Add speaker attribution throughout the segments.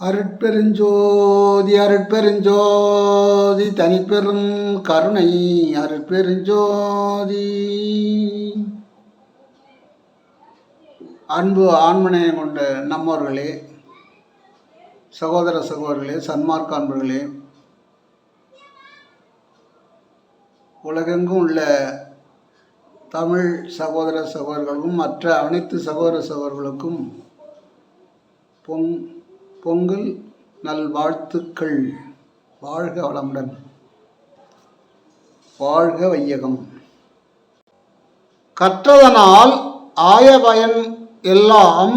Speaker 1: அருட்பெருஞ்சோதி அருட்பெருஞ்சோதி தனிப்பெரும் கருணை அருட்பெருஞ்சோதி. அன்பு ஆண்மனையை கொண்ட நம்மவர்களே சகோதர சகோதரர்களே சன்மார்க்க அன்பர்களே உலகெங்கும் உள்ள தமிழ் சகோதர சகோதரர்களுக்கும் மற்ற அனைத்து சகோதர சகோதரர்களுக்கும் பொங் பொங்கல் நல்வாழ்த்துக்கள். வாழ்க வளமுடன். வாழ்க வையகம். கற்றதனால் ஆயபயன் எல்லாம்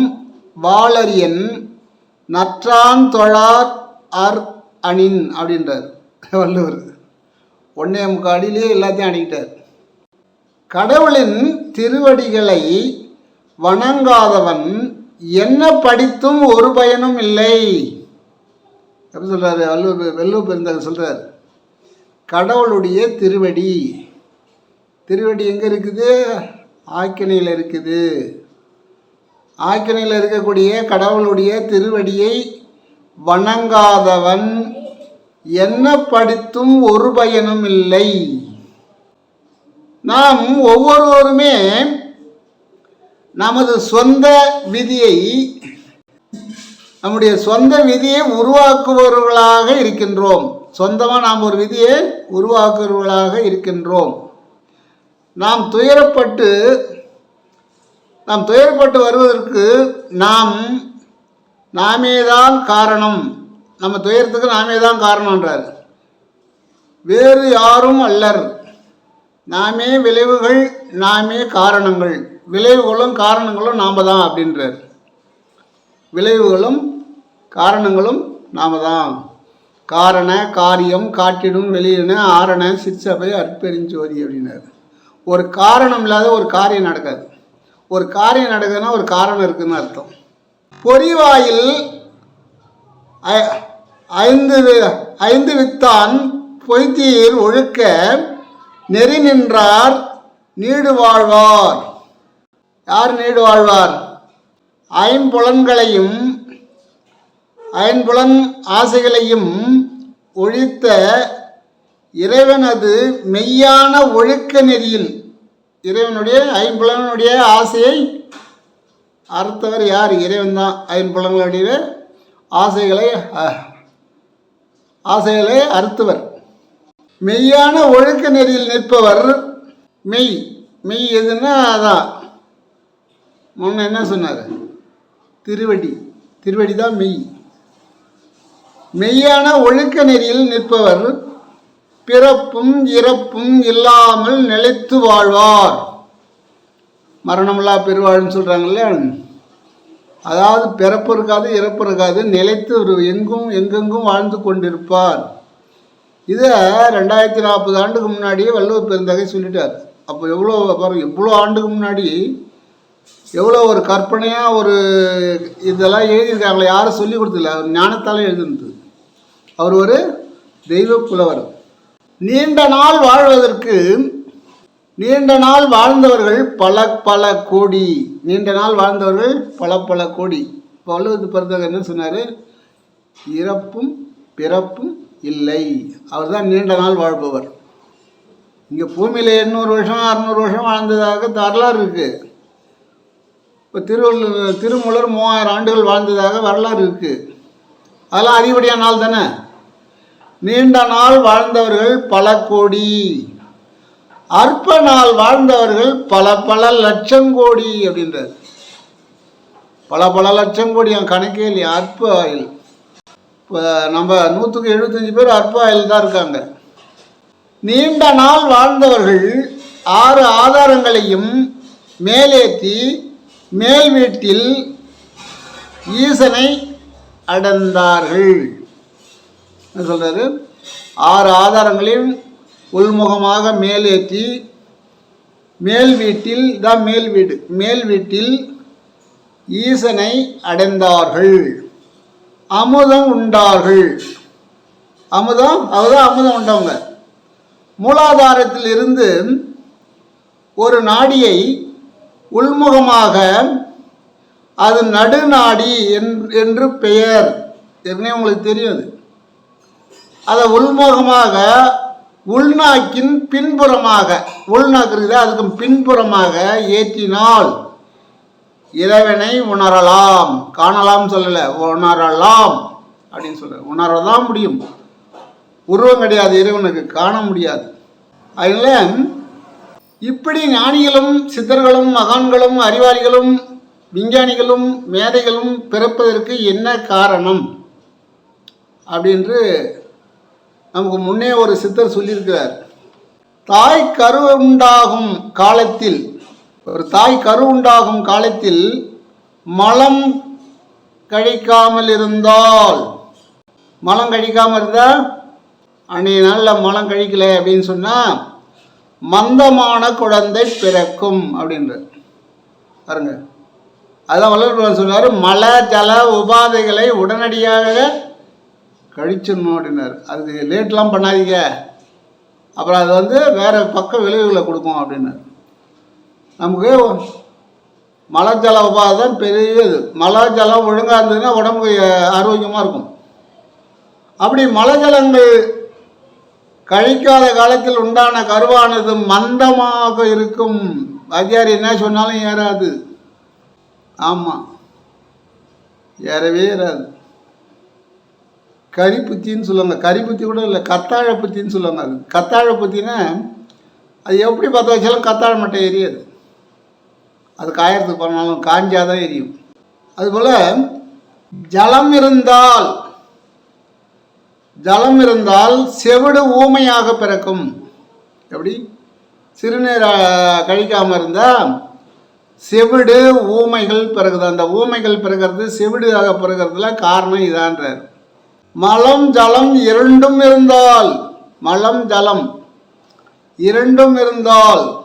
Speaker 1: வாளரியன் நற்றான் தொழார் அர் அணின் அப்படின்றார். வள்ளுவர். ஒன்னே முக்காடியிலே எல்லாத்தையும் அணிக்கிட்டார் கடவுளின் திருவடிகளை வணங்காதவன் என்ன படித்தும் ஒரு பயனும் இல்லை. எப்படி சொல்கிறாரு வல்லூர் வெள்ளூர் பெருந்தகர் சொல்கிறார் கடவுளுடைய திருவடி. திருவடி எங்கே இருக்குது? ஆக்கினையில் இருக்குது. ஆக்கினையில் இருக்கக்கூடிய கடவுளுடைய திருவடியை வணங்காதவன் என்ன படித்தும் ஒரு பயனும் இல்லை. நாம் ஒவ்வொருவருமே நமது சொந்த விதியை நம்முடைய சொந்த விதியை உருவாக்குபவர்களாக இருக்கின்றோம். சொந்தமாக நாம் ஒரு விதியை உருவாக்குபவர்களாக இருக்கின்றோம். நாம் துயரப்பட்டு நாம் துயரப்பட்டு வருவதற்கு நாம் நாமே தான் காரணம். நம்ம துயரத்துக்கு நாமே தான் காரணம்ன்றார். வேறு யாரும் அல்லர். நாமே விளைவுகள் நாமே காரணங்கள். விளைவுகளும் காரணங்களும் நாம் தான் அப்படின்றார். விளைவுகளும் காரணங்களும் நாம் தான். காரண காரியம் காட்டிடும் வெளியின ஆரண சிற்சபை அற்பெருஞ்சோதி அப்படின்னார். ஒரு காரணம் இல்லாத ஒரு காரியம் நடக்காது. ஒரு காரியம் நடக்குதுன்னா ஒரு காரணம் இருக்குதுன்னு அர்த்தம். பொறிவாயில் ஐ- ஐந்து வி- ஐந்து வித்தான் பொய்த்தியில் ஒழுக்க நெறி நின்றார் நீடு வாழ்வார். யார் நீடு வாழ்வார்? ஐம்புலன்களையும் ஐம்புலன் ஆசைகளையும் ஒழித்த இறைவனது மெய்யான ஒழுக்க நெறியில் இறைவனுடைய ஐம்புலனுடைய ஆசையை அறுத்தவர் யார்? இறைவன் தான் ஐம்புலங்களுடைய ஆசைகளை ஆசைகளை அறுத்தவர். மெய்யான ஒழுக்க நெறியில் நிற்பவர் மெய் மெய் எதுன்னா அதான். முன்ன என்ன சொன்னார்? திருவடி. திருவடி தான் மெய். மெய்யான ஒழுக்க நெறியில் நிற்பவர் பிறப்பும் இறப்பும் இல்லாமல் நிலைத்து வாழ்வார். மரணமில்லா பெருவாழ்னு சொல்கிறாங்கல்ல அதாவது பிறப்பு இருக்காது இறப்பு இருக்காது நிலைத்து ஒரு எங்கும் எங்கெங்கும் வாழ்ந்து கொண்டிருப்பார். இதை ரெண்டாயிரத்தி நாற்பது ஆண்டுக்கு முன்னாடியே வள்ளுவர் பெருந்தகை சொல்லிட்டார். அப்போ எவ்வளோ பாருங்கள் எவ்வளோ ஆண்டுக்கு முன்னாடி எவ்வளோ ஒரு கற்பனையாக ஒரு இதெல்லாம் எழுதியிருக்காங்களே யாரும் சொல்லி கொடுத்ததில்ல. அவர் ஞானத்தாலே எழுதுனது அவர் ஒரு தெய்வ புலவர். நீண்ட நாள் வாழ்வதற்கு நீண்ட நாள் வாழ்ந்தவர்கள் பல பல கோடி. நீண்ட நாள் வாழ்ந்தவர்கள் பல பல கோடி. இப்போ பிறந்தவர் என்ன சொன்னார்? இறப்பும் பிறப்பும் இல்லை. அவர் தான் நீண்ட நாள் வாழ்பவர். இங்கே பூமியில் எண்ணூறு வருஷம் அறநூறு வருஷம் வாழ்ந்ததாக வரலாறு இருக்குது இப்போ திருவள்ளுவர் திருமூலர் மூவாயிரம் ஆண்டுகள் வாழ்ந்ததாக வரலாறு இருக்குது அதெல்லாம் அதிகப்படியான நாள் தானே? நீண்ட நாள் வாழ்ந்தவர்கள் பல கோடி. அற்ப நாள் வாழ்ந்தவர்கள் பல பல லட்சம் கோடி அப்படின்றார். பல பல லட்சம் கோடி என் கணக்கே இல்லையா அற்ப ஆயில் இப்போ நம்ம நூற்றுக்கு எழுபத்தஞ்சு பேர் அற்ப ஆயில் தான் இருக்காங்க. நீண்ட நாள் வாழ்ந்தவர்கள் ஆறு ஆதாரங்களையும் மேலேற்றி மேல் வீட்டில் ஈசனை அடைந்தார்கள் என்ன சொல்றாரு? ஆறு ஆதாரங்களையும் உள்முகமாக மேலேற்றி மேல் வீட்டில் தான் மேல் வீடு. மேல் வீட்டில் ஈசனை அடைந்தார்கள் அமுதம் உண்டார்கள். அமுதம்? அவதான் அமுதம் உண்டவங்க. மூலாதாரத்தில் இருந்து ஒரு நாடியை உள்முகமாக அது நடுநாடி என்- என்று பெயர். ஏற்கனவே உங்களுக்கு தெரியும் அது. அதை உள்முகமாக உள்நாக்கின் பின்புறமாக உள்நாக்கு இருக்குது அதுக்கு பின்புறமாக ஏற்றினால் இறைவனை உணரலாம். காணலாம் சொல்லலை உணரலாம் அப்படின்னு சொல்ல உணரதான் முடியும். உருவம் கிடையாது இறைவனுக்கு காண முடியாது. அதனால இப்படி ஞானிகளும் சித்தர்களும் மகான்களும் அறிவாளிகளும் விஞ்ஞானிகளும் மேதைகளும் பிறப்பதற்கு என்ன காரணம்? அப்படின்று நமக்கு முன்னே ஒரு சித்தர் சொல்லியிருக்கிறார். தாய் கரு உண்டாகும் காலத்தில் ஒரு தாய் கரு உண்டாகும் காலத்தில் மலம் கழிக்காமல் இருந்தால் மலம் கழிக்காமல் இருந்தால் அன்றைய நாளில் மலம் கழிக்கலை அப்படின்னு சொன்னால் மந்தமான குழந்தை பிறக்கும் அப்படின்ற பாருங்க. அதான் வல்லவர் சொன்னார் மல ஜல உபாதைகளை உடனடியாக கழிச்சிடணும் அப்படின்னாரு. அதுக்கு லேட்லாம் பண்ணாதீங்க. அப்புறம் அது வந்து வேறு பக்க விளைவுகளை கொடுக்கும் அப்படின்னாரு. நமக்கு மலை ஜல உபாதை தான் பெரியது. மலை ஜலம் ஒழுங்காக இருந்ததுன்னா உடம்புக்கு ஆரோக்கியமாக இருக்கும். அப்படி மலை ஜலங்கள் கழிக்காத காலத்தில் உண்டான கருவானது மந்தமாக இருக்கும். வாத்தியார் என்ன சொன்னாலும் ஏறாது. ஆமாம் ஏறவே ஏறாது. கரிப்புத்தின்னு சொல்லுவாங்க. கரிப்புத்தி கூட இல்லை கத்தாழை புத்தின்னு சொல்லுவாங்க அது. கத்தாழை புத்தினா அது எப்படி பற்ற வச்சாலும் கத்தாழை மட்டும் எரியாது. அது காயறதுக்கு பண்ணாலும் காஞ்சாதான் எரியும். அதுபோல் ஜலம் இருந்தால் ஜலம் இருந்தால் செவிடு ஊமையாக பிறக்கும். எப்படி? சிறுநீர் கழிக்காமல் இருந்தால் செவிடு ஊமைகள் பிறகுது. அந்த ஊமைகள் பிறகுறது செவிடாக பிறகுறதுல காரணம் இதான்றார். மலம் ஜலம் இரண்டும் இருந்தால் மலம் ஜலம் இரண்டும் இருந்தால்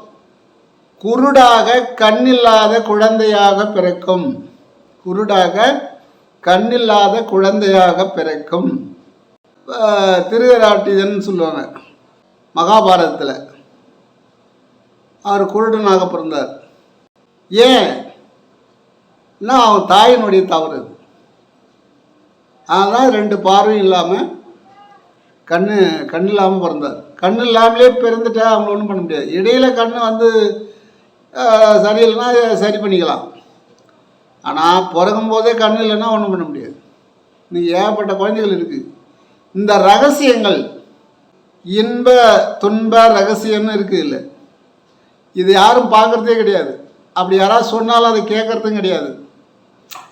Speaker 1: குருடாக கண்ணில்லாத குழந்தையாக பிறக்கும். குருடாக கண்ணில்லாத குழந்தையாக பிறக்கும். திருவராட்டிதன் சொல்லுவாங்க. மகாபாரதத்தில். அவர் குருடனாக பிறந்தார். ஏன்? என்ன அவன் தாயினுடைய தவறு அது. அதனால் ரெண்டு பார்வையும் இல்லாமல் கண்ணு கண் இல்லாமல் பிறந்தார். கண் இல்லாமலே பிறந்துட்டா அவங்கள ஒன்றும் பண்ண முடியாது. இடையில கண் வந்து சரியில்லைன்னா சரி பண்ணிக்கலாம். ஆனால் பிறக்கும் போதே கண் இல்லைன்னா ஒன்றும் பண்ண முடியாது. இன்னைக்கு ஏகப்பட்ட குழந்தைகள் இருக்குது இந்த ரகசியங்கள் இன்ப துன்ப ரகசியம்னு இருக்குது இல்லை. இது யாரும் பார்க்குறதே கிடையாது. அப்படி யாராவது சொன்னாலும் அதை கேட்குறதும் கிடையாது.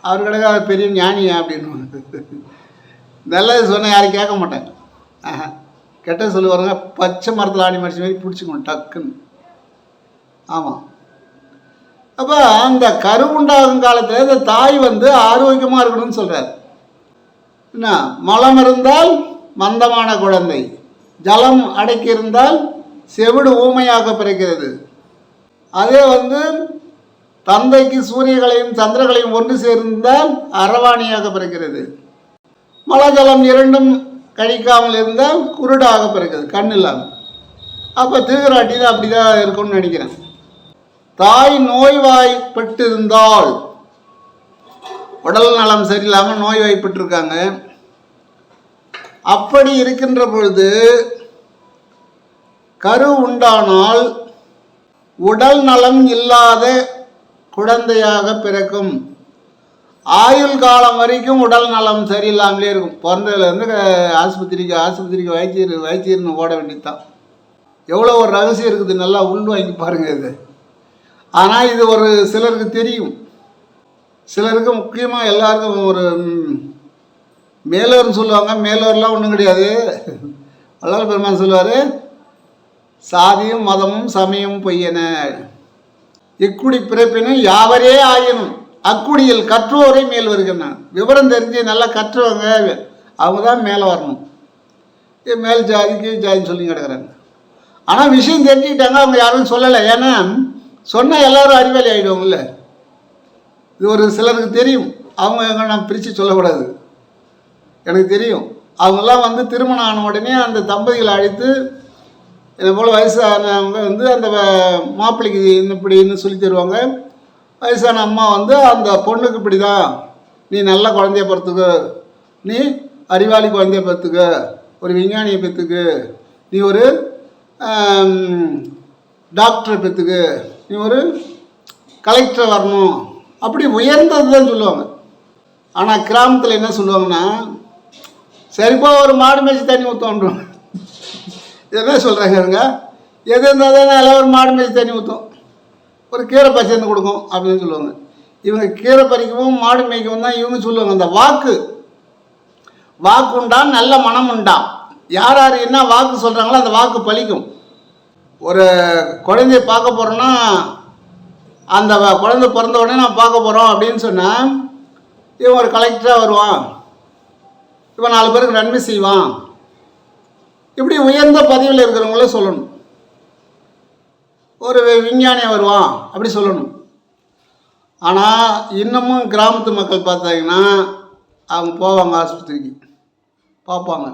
Speaker 1: அவர் கிடக்க பெரிய ஞானியா அப்படின்னு. நல்லது சொன்னால் யாரும் கேட்க மாட்டாங்க. ஆஹா. கெட்ட சொல்லுவாருங்க பச்சை மரத்தில் ஆடி மடிச்ச மாதிரி பிடிச்சிக்கணும் டக்குன்னு. ஆமாம் அப்போ அந்த கரு உண்டாகும் காலத்தில் இந்த தாய் வந்து ஆரோக்கியமாக இருக்கணும்னு சொல்கிறார் என்ன? மலம் இருந்தால் மந்தமான குழந்தை. ஜலம் அடக்கியிருந்தால் செவிடு ஊமையாக பிறக்கிறது. அதே வந்து தந்தைக்கு சூரியகளையும் சந்திரகளையும் ஒன்று சேர்ந்தால் அரவாணியாக பிறக்கிறது. மலஜலம் இரண்டும் கழிக்காமல் இருந்தால் குருடாக பிறக்கிறது கண் இல்லாமல் அப்போ திருவிராட்டியில் அப்படி தான் இருக்கும்னு நினைக்கிறேன். தாய் நோய்வாய்ப்பட்டு இருந்தால் உடல் நலம் சரியில்லாமல் நோய்வாய்ப்பட்டிருக்காங்க அப்படி இருக்கின்ற பொழுது கரு உண்டானால் உடல் நலம் இல்லாத குழந்தையாக பிறக்கும். ஆயுள் காலம் வரைக்கும் உடல் நலம் சரியில்லாமலே இருக்கும். பிறந்ததுலேருந்து ஆஸ்பத்திரிக்கு ஆஸ்பத்திரிக்கு வைத்தியர் வைத்தியர்னு ஓட வேண்டியதுதான். எவ்வளோ ஒரு ரகசியம் இருக்குது நல்லா உள் வாங்கி பாருங்கள் இது. ஆனால் இது ஒரு சிலருக்கு தெரியும். சிலருக்கு முக்கியமாக எல்லாருக்கும் ஒரு மேலோர்னு சொல்லுவாங்க மேலோர்லாம் ஒன்றும் கிடையாது. வள்ளல் பெருமான் சொல்லுவார் சாதியும் மதமும் சமயம் பொய்யன. இக்குடி பிறப்பினும் யாவரே ஆயினும் அக்குடியில் கற்றோரை மேல் வருகிறான் விவரம் தெரிஞ்சு நல்லா கற்றுவங்க அவங்க தான் மேலே வரணும். மேல் ஜாதி கீழ் ஜாதின்னு சொல்லி கிடக்குறாங்க. ஆனால் விஷயம் தெரிஞ்சுக்கிட்டாங்க அவங்க யாரும் சொல்லலை. ஏன்னா சொன்னால் எல்லாரும் அறிவாளி ஆகிடுவாங்கல்ல இது ஒரு சிலருக்கு தெரியும். அவங்க எங்க நான் பிரித்து சொல்லக்கூடாது. எனக்கு தெரியும். அவங்கெல்லாம் வந்து திருமணம் ஆன உடனே அந்த தம்பதிகளை அழைத்து இதை போல் வயசானவங்க வந்து அந்த மாப்பிள்ளைக்கு இப்படின்னு சொல்லி தருவாங்க. வயசான அம்மா வந்து அந்த பொண்ணுக்கு இப்படி தான் நீ நல்ல குழந்தைய பிறத்துக்கு நீ அறிவாளி குழந்தைய பெற்றுக்க. ஒரு விஞ்ஞானியை பெற்றுக்கு. நீ ஒரு டாக்டரை பெற்றுக்கு. நீ ஒரு கலெக்டர் வரணும். அப்படி உயர்ந்தது தான் சொல்லுவாங்க. ஆனால் கிராமத்தில் என்ன சொல்லுவாங்கன்னா சரிப்பா ஒரு மாடு மேய்ச்சி தண்ணி ஊற்றோன்றோம் இதெல்லாம் சொல்கிறாங்க எது இருந்தால் தானே எல்லாம் ஒரு மாடு மேய்ச்சி தண்ணி ஊற்றும் ஒரு கீரை பச்சைந்து கொடுக்கும் அப்படின்னு சொல்லுவாங்க. இவங்க கீரை பறிக்கவும் மாடு மேய்க்கவும் தான் இவங்க சொல்லுவாங்க. அந்த வாக்கு. வாக்கு உண்டாம் நல்ல மனம் உண்டாம். யார் யார் என்ன வாக்கு சொல்கிறாங்களோ அந்த வாக்கு பலிக்கும். ஒரு குழந்தைய பார்க்க போகிறோன்னா அந்த வ- குழந்தை பிறந்த உடனே நான் பார்க்க போகிறோம் அப்படின்னு சொன்னால் இவன் ஒரு கலெக்டராக வருவான். இப்போ நாலு பேருக்கு நன்மை செய்வான். இப்படி உயர்ந்த பதவியில் இருக்கிறவங்கள சொல்லணும். ஒரு விஞ்ஞானியாக வருவான் அப்படி சொல்லணும். ஆனால் இன்னமும் கிராமத்து மக்கள் பார்த்தாங்கன்னா அவங்க போவாங்க ஆஸ்பத்திரிக்கு. பார்ப்பாங்க.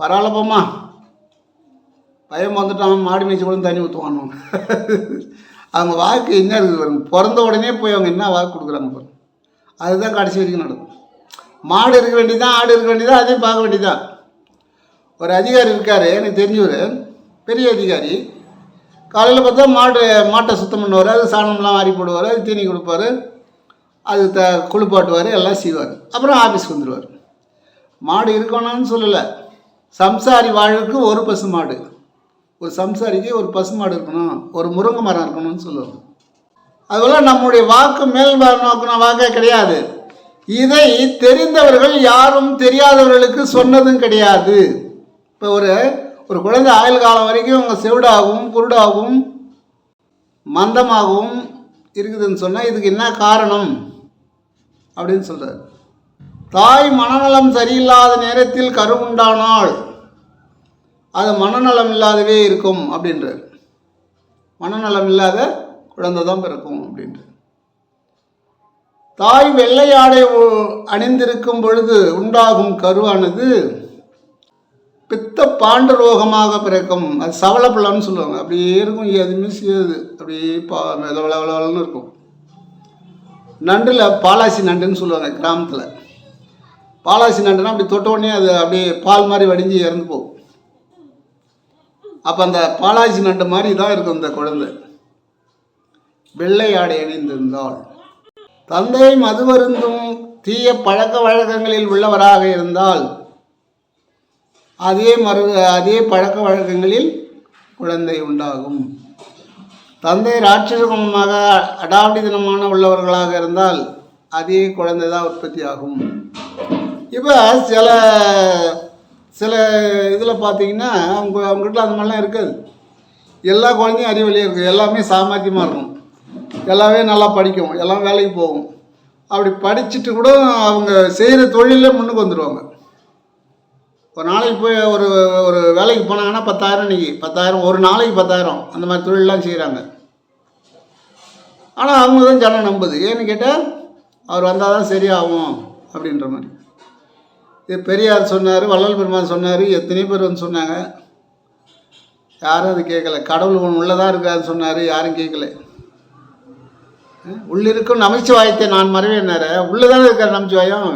Speaker 1: பரவாயில்லப்பம்மா பையன் வந்துட்டான் மாடு மேய்ச்சி கூட தண்ணி ஊற்றுவானு அவங்க வாக்கு என்ன இருக்குது பிறந்த உடனே போய் அவங்க என்ன வாக்கு கொடுக்குறாங்க பாருங்க. அதுதான் கடைசி வரைக்கும் நடக்கும். மாடு இருக்க வேண்டியதான் ஆடு இருக்க வேண்டியதான் அதையும் பார்க்க வேண்டியதான் ஒரு அதிகாரி இருக்கார் எனக்கு தெரிஞ்சவர் பெரிய அதிகாரி. காலையில் பார்த்தா மாடு மாட்டை சுத்தம் பண்ணுவார் அது சாணம்லாம் வாரி போடுவார் அது தீனி கொடுப்பாரு அது த குளிப்பாட்டுவார் எல்லாம் செய்வார். அப்புறம் ஆஃபீஸ்க்கு வந்துடுவார் மாடு இருக்கணும்னு சொல்லலை. சம்சாரி வாழ்வுக்கு ஒரு பசு மாடு. ஒரு சம்சாரிக்கு ஒரு பசு மாடு இருக்கணும் ஒரு முருங்கை மரம் இருக்கணும்னு சொல்லுவாங்க. அதுபோல் நம்முடைய வாக்கு மேல் நோக்கின வாக்கே கிடையாது. இதை தெரிந்தவர்கள் யாரும் தெரியாதவர்களுக்கு சொன்னதும் கிடையாது. இப்போ ஒரு ஒரு குழந்தை ஆயுள் காலம் வரைக்கும் அவங்க செவிடாகவும் குருடாகவும் மந்தமாகவும் இருக்குதுன்னு சொன்னால் இதுக்கு என்ன காரணம்? அப்படின்னு சொல்கிறார் தாய் மனநலம் சரியில்லாத நேரத்தில் கருவுண்டானால் அது மனநலம் இல்லாதவே இருக்கும் அப்படின்றார். மனநலம் இல்லாத குழந்தை தான் பிறக்கும் அப்படின்றார். தாய் வெள்ளை ஆடை உ- அணிந்திருக்கும் பொழுது உண்டாகும் கருவானது பித்த பாண்ட ரோகமாக பிறக்கும். அது சவளப்பழம்னு சொல்லுவாங்க. அப்படியே இருக்கும். எதுவுமே அது அப்படியே பா வளவளவளன்னு இருக்கும். நண்டில் பாலாசி நண்டுன்னு சொல்லுவாங்க கிராமத்தில். பாலாசி நண்டுனா அப்படி தொட்ட உடனே அது அப்படியே பால் மாதிரி வடிஞ்சு இறந்து போகும். அப்போ அந்த பாலாசி நண்டு மாதிரி தான் இருக்கும் இந்த குழந்தை. வெள்ளை ஆடை அணிந்திருந்தாள். தந்தை மதுவருந்தும் தீய பழக்க வழக்கங்களில் உள்ளவராக இருந்தால் அதே மரு அதே பழக்க வழக்கங்களில் குழந்தை உண்டாகும். தந்தை ராட்சசகுணமாக அடாவடி அடாவடித்தனமான உள்ளவர்களாக இருந்தால் அதே குழந்தை தான் உற்பத்தி ஆகும் இப்போ சில சில இதில் பார்த்தீங்கன்னா அவங்க அவங்ககிட்ட அந்த மாதிரிலாம் இருக்காது. எல்லா குழந்தையும் அறிவழியாக இருக்குது எல்லாமே சாமர்த்தியமாக இருக்கும். எல்லாமே நல்லா படிக்கும் எல்லாம் வேலைக்கு போகும். அப்படி படிச்சுட்டு கூட அவங்க செய்கிற தொழிலில் முன்னுக்கு வந்துடுவாங்க ஒரு நாளைக்கு போய் ஒரு ஒரு வேலைக்கு போனாங்கன்னா பத்தாயிரம் இன்னைக்கு பத்தாயிரம் ஒரு நாளைக்கு பத்தாயிரம் அந்த மாதிரி தொழிலெலாம் செய்கிறாங்க ஆனால் அவங்க தான் ஜனம் நம்புது. ஏன்னு கேட்டால் அவர் வந்தால் தான் சரியாகும் அப்படின்ற மாதிரி. இது பெரியார் சொன்னார் வள்ளல் பெருமான் சொன்னார் எத்தனை பேர் வந்து சொன்னாங்க. யாரும் அது கேட்கல. கடவுள் ஒன்று உள்ளதாக இருக்காதுன்னு சொன்னார் யாரும் கேட்கல. உள்ளிருக்கும் நமச்சிவாயத்தை நான் மறவேன்னாரு உள்ளதானே இருக்கிற நமச்சிவாயம்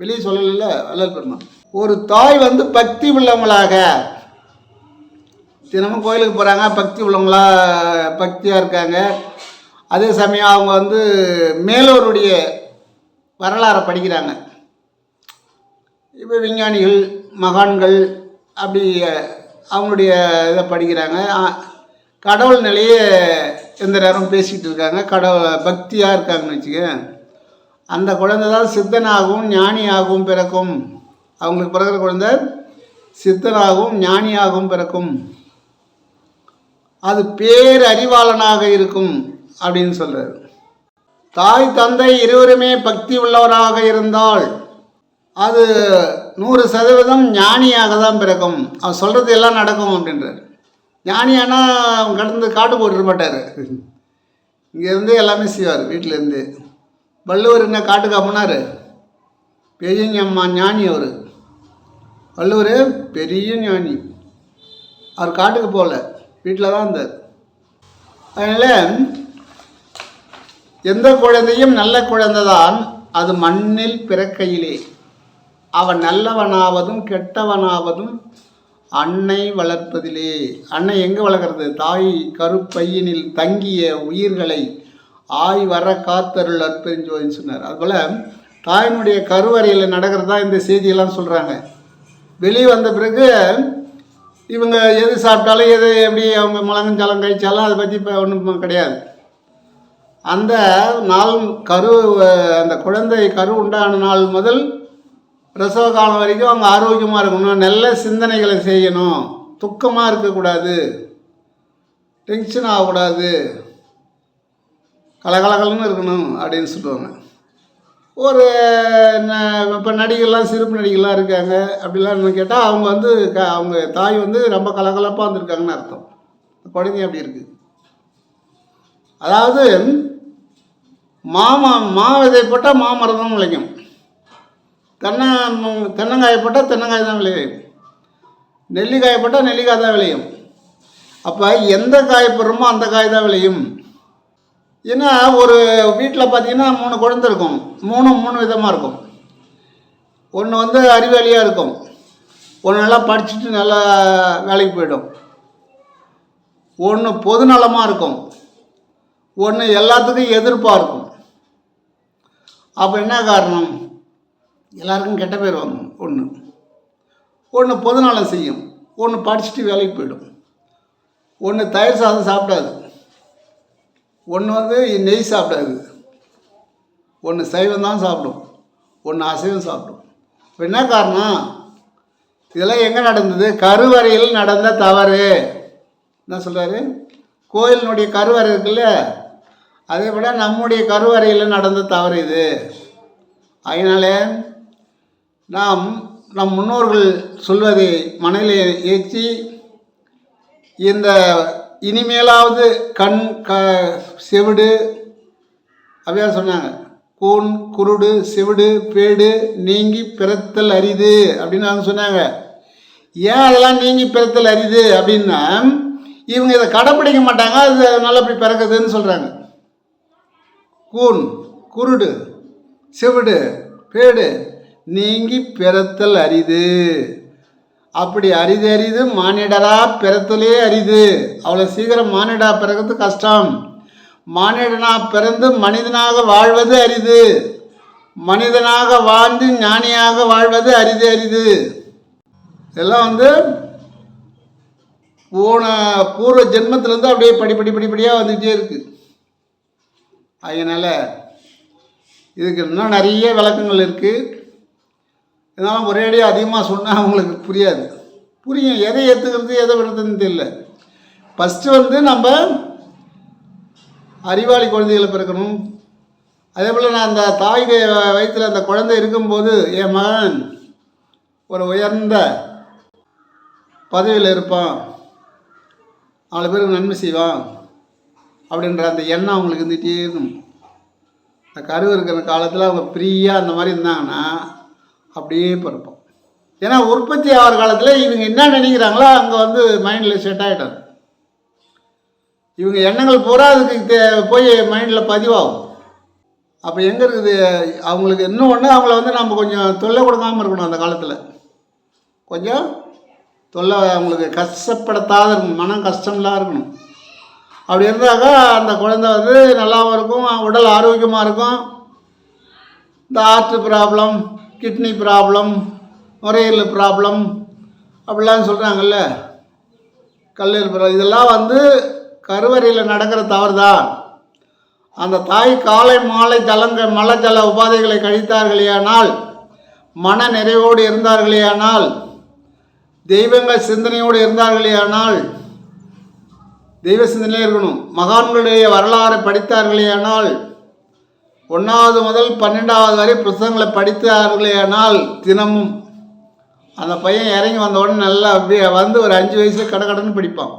Speaker 1: வெளியே சொல்லல வள்ளல் பெருமான். ஒரு தாய் வந்து பக்தி உள்ளவங்களாக. தினமும் கோயிலுக்கு போகிறாங்க பக்தி உள்ளவங்களா பக்தியாக இருக்காங்க. அதே சமயம் அவங்க வந்து மேலோருடைய வரலாறை படிக்கிறாங்க. இப்போ விஞ்ஞானிகள் மகான்கள் அப்படி அவங்களுடைய இதை படிக்கிறாங்க. கடவுள் நிலையை எந்த நேரமும் பேசிக்கிட்டு இருக்காங்க கடவுள் பக்தியாக இருக்காங்கன்னு வச்சுக்கேன் அந்த குழந்தை தான் சித்தனாகவும் ஞானியாகவும் பிறக்கும். அவங்களுக்கு பிறகுற குழந்தை சித்தனாகவும் ஞானியாகவும் பிறக்கும். அது பேரறிவாளனாக இருக்கும் அப்படின்னு சொல்கிறார் தாய் தந்தை இருவருமே பக்தி உள்ளவராக இருந்தால் அது நூறு சதவீதம் ஞானியாக தான் பிறக்கும். அவர் சொல்கிறது எல்லாம் நடக்கும் அப்படின்றார். ஞானியானா அவன் கடந்து காட்டு போட்டுற மாட்டார். இங்கேருந்து எல்லாமே செய்வார் வீட்டிலேருந்து வள்ளுவர் என்ன காட்டுக்கா அம்மனார் பெரிய அம்மா ஞானி அவர். வள்ளுவர் பெரிய ஞானி. அவர் காட்டுக்கு போகல வீட்டில் தான் இருந்தார். அதனால் எந்த குழந்தையும் நல்ல குழந்தை தான் அது மண்ணில் பிறக்கையிலே. அவன் நல்லவனாவதும் கெட்டவனாவதும் அன்னை வளர்ப்பதிலே. அன்னை எங்கே வளர்க்குறது தாய் கருப்பையினில் தங்கிய உயிர்களை ஆய் வர காத்தருள் அற்பெருஞ்சோதின்னு சொன்னார். அதுபோல் தாயினுடைய கருவறையில் நடக்கிறதா இந்த செய்தியெல்லாம் சொல்கிறாங்க வெளியே வந்த பிறகு இவங்க எது சாப்பிட்டாலும் எது எப்படி அவங்க முழங்கஞ்சாலம் கழிச்சாலும் அதை பற்றி இப்போ ஒன்றும் கிடையாது. அந்த நாள் கரு அந்த குழந்தை கரு உண்டான நாள் முதல் பிரசவ காலம் வரைக்கும் அவங்க ஆரோக்கியமாக இருக்கணும் நல்ல சிந்தனைகளை செய்யணும். துக்கமாக இருக்கக்கூடாது. டென்ஷன் ஆகக்கூடாது. கலகலகலன்னு இருக்கணும் அப்படின்னு சொல்லுவாங்க. ஒரு இப்போ நடிகர்லாம் சிறப்பு நடிகர்லாம் இருக்காங்க. அப்படிலாம் கேட்டால் அவங்க வந்து க அவங்க தாய் வந்து ரொம்ப கலகலப்பாக வந்திருக்காங்கன்னு அர்த்தம். குழந்தை அப்படி இருக்குது அதாவது மாமா மா விதை போட்டால் மாமரம் தான் விளைக்கும் தென்னை தென்னங்காயை போட்டால் தென்னங்காய் தான் விளையும். நெல்லிக்காயை போட்டால் நெல்லிக்காய் தான் விளையும். அப்போ எந்த காய் போடுறோமோ அந்த காய் தான் விளையும். ஏன்னா ஒரு வீட்டில் பார்த்தீங்கன்னா மூணு குழந்தை இருக்கும். மூணும் மூணு விதமாக இருக்கும். ஒன்று வந்து அறிவாளியாக இருக்கும். ஒன்று நல்லா படிச்சுட்டு நல்லா வேலைக்கு போயிடும். ஒன்று பொதுநலமாக இருக்கும். ஒன்று எல்லாத்துக்கும் எதிர்ப்பாக இருக்கும். அப்போ என்ன காரணம்? எல்லாருக்கும் கெட்ட பேர் வாங்கும் ஒன்று ஒன்று பொதுநலம் செய்யும். ஒன்று படிச்சுட்டு வேலைக்கு போயிடும். ஒன்று தயிர் சாதம் சாப்பிடாது. ஒன்று வந்து நெய் சாப்பிடாது. ஒன்று சைவம் தான் சாப்பிடும். ஒன்று அசைவம் சாப்பிடும். இப்போ என்ன காரணம்? இதெல்லாம் எங்கே நடந்தது? கருவறையில் நடந்த தவறு. என்ன சொல்கிறாரு கோயிலினுடைய கருவறை இருக்குல்ல? அதே விட நம்முடைய கருவறையில் நடந்த தவறு இது. அதனால நாம் நம் முன்னோர்கள் சொல்வதை மனதில் ஏற்றி இந்த இனிமேலாவது கண் க செவிடு அப்படியா சொன்னாங்க கூன் குருடு செவிடு பேடு நீங்கி பிறத்தல் அரிது அப்படின்னு அவங்க சொன்னாங்க. ஏன் அதெல்லாம் நீங்கி பிறத்தல் அரிது அப்படின்னா இவங்க இதை கடைப்பிடிக்க மாட்டாங்க அது நல்லா இப்படி பிறக்குதுன்னு சொல்கிறாங்க கூன் குருடு செவிடு பேடு நீங்கி பிறத்தல் அரிது. அப்படி அரிது அரிது மானிடரா பிறத்தலே அரிது. அவ்வளோ சீக்கிரம் மானிடா பிறகு கஷ்டம். மானிடனா பிறந்து மனிதனாக வாழ்வது அரிது. மனிதனாக வாழ்ந்து ஞானியாக வாழ்வது அரிது அரிது. இதெல்லாம் வந்து போன பூர்வ ஜென்மத்திலேருந்து அப்படியே படிப்படி படிப்படியாக வந்துகிட்டே இருக்குது அதனால் இதுக்கு இன்னும் நிறைய விளக்கங்கள் இருக்குது இதனால் ஒரேடியாக அதிகமாக சொன்னால் அவங்களுக்கு புரியாது. புரியும். எதை ஏற்றுக்கிறது எதை விடுறதுன்னு தெரியல. ஃபஸ்ட்டு வந்து நம்ம அறிவாளி குழந்தைகளை பிறக்கணும் அதே போல் நான் அந்த தாய் வயிற்றில் அந்த குழந்தை இருக்கும்போது என் மகன் ஒரு உயர்ந்த பதவியில் இருப்பான். நாலு பேருக்கு நன்மை செய்வான் அப்படின்ற அந்த எண்ணம் அவங்களுக்கு இருந்துகிட்டே இருக்கும். இந்த கருவு இருக்கிற காலத்தில் அவங்க ஃப்ரீயாக அந்த மாதிரி இருந்தாங்கன்னா அப்படியே பிறப்போம். ஏன்னா உற்பத்தி ஆகிற காலத்தில் இவங்க என்ன நினைக்கிறாங்களோ அங்கே வந்து மைண்டில் செட் ஆகிட்டாங்க இவங்க எண்ணங்கள் பூரா அதுக்கு தே- போய் மைண்டில் பதிவாகும். அப்போ எங்கே இருக்குது? அவங்களுக்கு இன்னும் ஒன்று அவங்கள வந்து நம்ம கொஞ்சம் தொல்லை கொடுக்காமல் இருக்கணும் அந்த காலத்தில். கொஞ்சம் தொல்லை அவங்களுக்கு கஷ்டப்படுத்தாத இருக்கணும் மனம் கஷ்டம்லாம் இருக்கணும். அப்படி இருந்தாக்கா அந்த குழந்தை வந்து நல்லாவும் இருக்கும் உடல் ஆரோக்கியமாக இருக்கும். இந்த ஹார்ட் ப்ராப்ளம் கிட்னி ப்ராப்ளம் நுரையீரல் ப்ராப்ளம் அப்படிலாம் சொல்கிறாங்கல்ல கல்லீரல் ப்ராப்ளம் இதெல்லாம் வந்து கருவறையில் நடக்கிற தவறு தான் அந்த தாய் காலை மாலை ஜலங்க மலஜல உபாதைகளை கழித்தார்களேயானால் மன நிறைவோடு இருந்தார்களேயானால் தெய்வங்கள் சிந்தனையோடு இருந்தார்களேயானால் தெய்வ சிந்தனையே இருக்கணும். மகான்களுடைய வரலாறை படித்தார்களேயானால் ஒன்றாவது முதல் பன்னெண்டாவது வரை புத்தகங்களை படித்தார்களேனால் தினமும். அந்த பையன் இறங்கி வந்த உடனே நல்லா அப்படியே வந்து ஒரு அஞ்சு வயசுல கடை கடன்னு படிப்பான்.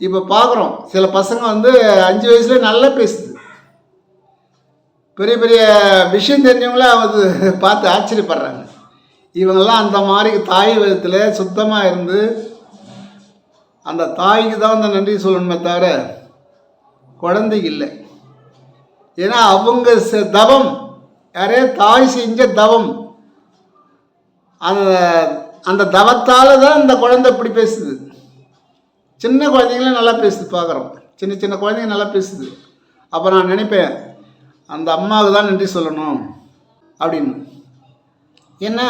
Speaker 1: இப்போ பார்க்குறோம் சில பசங்க வந்து அஞ்சு வயசுல நல்லா பேசுது. பெரிய பெரிய விஷயம் தெரிஞ்சவங்களே அவங்க பார்த்து ஆச்சரியப்படுறாங்க. இவங்கெல்லாம் அந்த மாதிரி தாய் விதத்தில் சுத்தமாக இருந்து அந்த தாய்க்கு தான் அந்த நன்றி சொல்லணுமே தவிர குழந்தைக்கு இல்லை. ஏன்னா அவங்க தவம். யாரே தாய் செஞ்ச தவம். அந்த அந்த தவத்தால் தான் இந்த குழந்தை இப்படி பேசுது. சின்ன குழந்தைங்களும் நல்லா பேசுது பார்க்குறோம் சின்ன சின்ன குழந்தைங்க நல்லா பேசுது. அப்போ நான் நினைப்பேன் அந்த அம்மாவுக்கு தான் நன்றி சொல்லணும் அப்படின்னு. ஏன்னா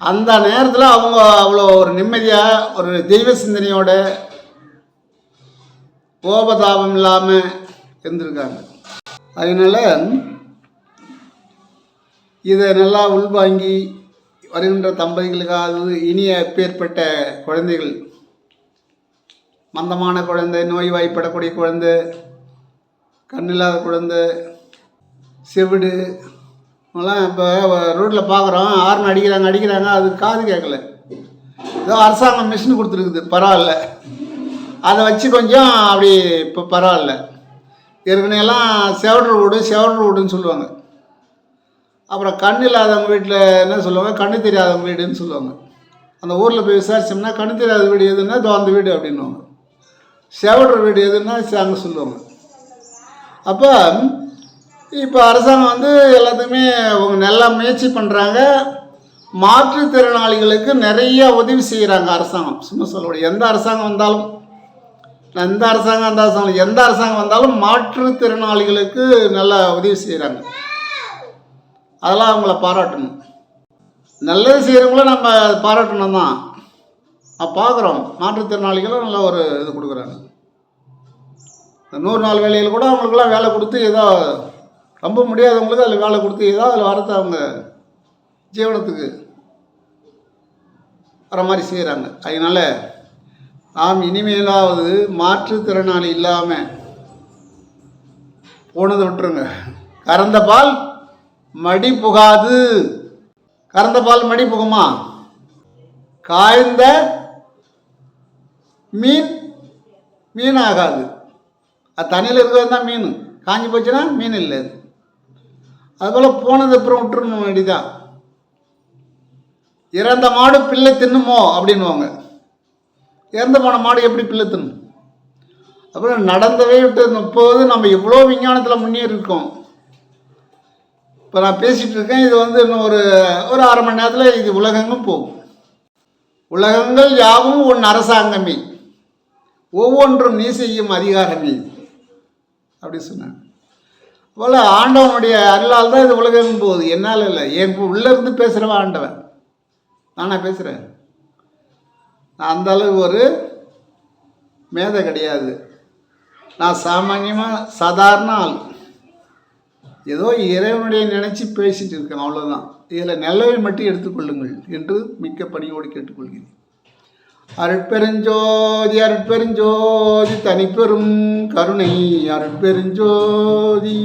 Speaker 1: அந்த நேரத்தில் அவங்க அவ்வளோ ஒரு நிம்மதியாக ஒரு தெய்வ சிந்தனையோட கோபதாபம் இல்லாமல் இருந்திருக்காங்க. அதனால் இதை நல்லா உள்வாங்கி வருகின்ற தம்பதிகளுக்காவது இனிய பேர்பட்ட குழந்தைகள் மந்தமான குழந்தை நோய் வாய்ப்படக்கூடிய குழந்தை கண்ணில்லாத குழந்தை செவிடு எல்லாம் இப்போ ரோட்டில் பார்க்குறோம் ஆர்ன் அடிக்கிறாங்க அடிக்கிறாங்க அது காது கேட்கல. ஏதோ அரசாங்கம் மிஷின் கொடுத்துருக்குது பரவாயில்ல. அதை வச்சு கொஞ்சம் அப்படி இப்போ பரவாயில்ல. ஏற்கனவே எல்லாம் செவடர் வீடு செவடர் வீடுன்னு சொல்லுவாங்க. அப்புறம் கண் இல்லாதவங்க வீட்டில் என்ன சொல்லுவாங்க? கண்ணு தெரியாதவங்க வீடுன்னு சொல்லுவாங்க. அந்த ஊரில் போய் விசாரிச்சோம்னா கண்ணு தெரியாத வீடு எதுன்னா இதோ அந்த வீடு அப்படின்னுவாங்க. செவடர் வீடு எதுன்னா அங்கே சொல்லுவாங்க. அப்போ இப்போ அரசாங்கம் வந்து எல்லாத்துக்குமே அவங்க நல்லா முயற்சி பண்ணுறாங்க மாற்றுத்திறனாளிகளுக்கு நிறைய உதவி செய்கிறாங்க அரசாங்கம். சும்மா சொல்லக்கூடிய எந்த அரசாங்கம் வந்தாலும். நான் எந்த அரசாங்கம் அந்த அரசாங்கம் எந்த அரசாங்கம் வந்தாலும் மாற்றுத்திறனாளிகளுக்கு நல்லா உதவி செய்கிறாங்க அதெல்லாம் அவங்கள பாராட்டணும். நல்லது செய்கிறவங்கள நம்ம பாராட்டணும் தான் பார்க்குறோம் மாற்றுத்திறனாளிகளும் நல்ல ஒரு இது கொடுக்குறாங்க. இந்த நூறு நாள் வேலையில் கூட அவங்களுக்குலாம் வேலை கொடுத்து ஏதோ ரொம்ப முடியாதவங்களுக்கு அதில் வேலை கொடுத்து ஏதோ அதில் வரத்தை அவங்க ஜீவனத்துக்கு வர மாதிரி செய்கிறாங்க அதனால் நாம் இனிமேலாவது மாற்றுத்திறனாளி இல்லாமல் போனது விட்டுருங்க. கறந்த பால் மடி புகாது. கறந்த பால் மடி புகுமா? காய்ந்த மீன் மீன் ஆகாது அது தண்ணியில் இருக்கிறது தான் மீன். காஞ்சி போச்சுன்னா மீன் இல்லை அது. அதுபோல் போனது அப்புறம் விட்டுருணும் வேண்டிதான் இறந்த மாடு பிள்ளை தின்னுமோ அப்படின்னுவாங்க. இறந்து போன மாடு எப்படி பிள்ளைத்தணும் அப்புறம் நடந்தவே விட்டு முப்பது நம்ம எவ்வளோ விஞ்ஞானத்தில் முன்னேறி இருக்கோம். இப்போ நான் பேசிகிட்டு இருக்கேன் இது வந்து இன்னும் ஒரு ஒரு அரை மணி நேரத்தில் இது உலகெங்கும் போகும். உலகங்கள் யாவும் உன் அரசாங்கமே. ஒவ்வொன்றும் நீ செய்யும் அதிகாரமே. அப்படி சொன்னாங்க. போல் ஆண்டவனுடைய அருளால் தான் இது உலகம் போகுது. என்னால் இல்லை. என் உள்ளேருந்து பேசுகிறவன் ஆண்டவன். நானா பேசுகிறேன் நான் அந்த ஒரு மேதை கிடையாது. நான் சாமானியமாக சாதாரண ஆள். ஏதோ இறைவனுடைய நினச்சி பேசிட்டு இருக்கேன் அவ்வளோதான் இதில் நல்லவை மட்டும் எடுத்துக்கொள்ளுங்கள் என்று மிக்க பணியோடு கேட்டுக்கொள்கிறேன். அருட்பெருஞ்சோதி அருட்பெருஞ்சோதி தனிப்பெரும் கருணை அருட்பெருஞ்சோதி.